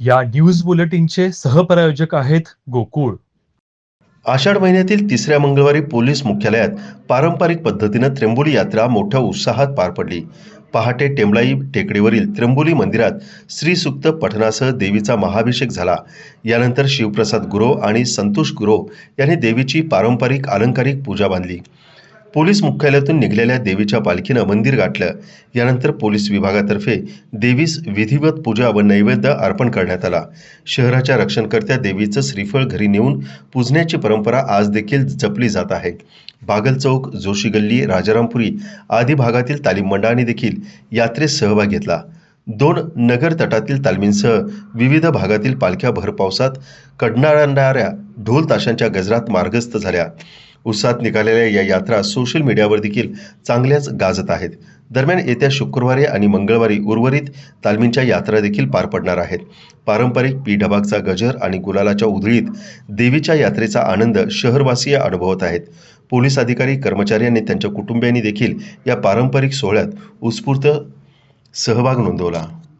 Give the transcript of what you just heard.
या न्यूज बुलेटिनचे सहप्रायोजक आहेत गोकुळ. आषाढ महिन्यातील तिसऱ्या मंगळवारी पोलीस मुख्यालयात पारंपरिक पद्धतीनं त्र्यंबोली यात्रा मोठ्या उत्साहात पार पडली. पहाटे टेंबलाई टेकडीवरील त्र्यंबोली मंदिरात श्रीसुक्त पठणासह देवीचा महाभिषेक झाला. यानंतर शिवप्रसाद गुरव आणि संतोष गुरव यांनी देवीची पारंपरिक अलंकारिक पूजा बांधली. पोलीस मुख्यालयातून निघालेल्या देवीच्या पालखीनं मंदिर गाठलं. यानंतर पोलीस विभागातर्फे देवीस विधिवत पूजा व नैवेद्य अर्पण करण्यात आला. शहराच्या रक्षणकर्त्या देवीचं श्रीफळ घरी नेऊन पूजण्याची परंपरा आज देखील जपली जात आहे. बागल चौक जोशी गल्ली राजारामपुरी आदी भागातील तालीम मंडळांनी देखील यात्रेत सहभाग घेतला. दोन नगर तटातील तालमींसह विविध भागातील पालख्या भर पावसात कडणाऱ्या ढोल ताशांच्या गजरात मार्गस्थ झाल्या. उत्साहात निघालेल्या या यात्रा सोशल मीडियावर देखील चांगल्याच गाजत आहेत. दरम्यान येत्या शुक्रवारी आणि मंगळवारी उर्वरित तालमींच्या यात्रा देखील पार पडणार आहेत. पारंपरिक पी ढबागचा गजर आणि गुलालाच्या उधळीत देवीच्या यात्रेचा आनंद शहरवासीय अनुभवत आहेत. पोलीस अधिकारी कर्मचारी आणि त्यांच्या कुटुंबियांनी देखील या पारंपरिक सोहळ्यात उत्स्फूर्त सहभाग नोंदवला.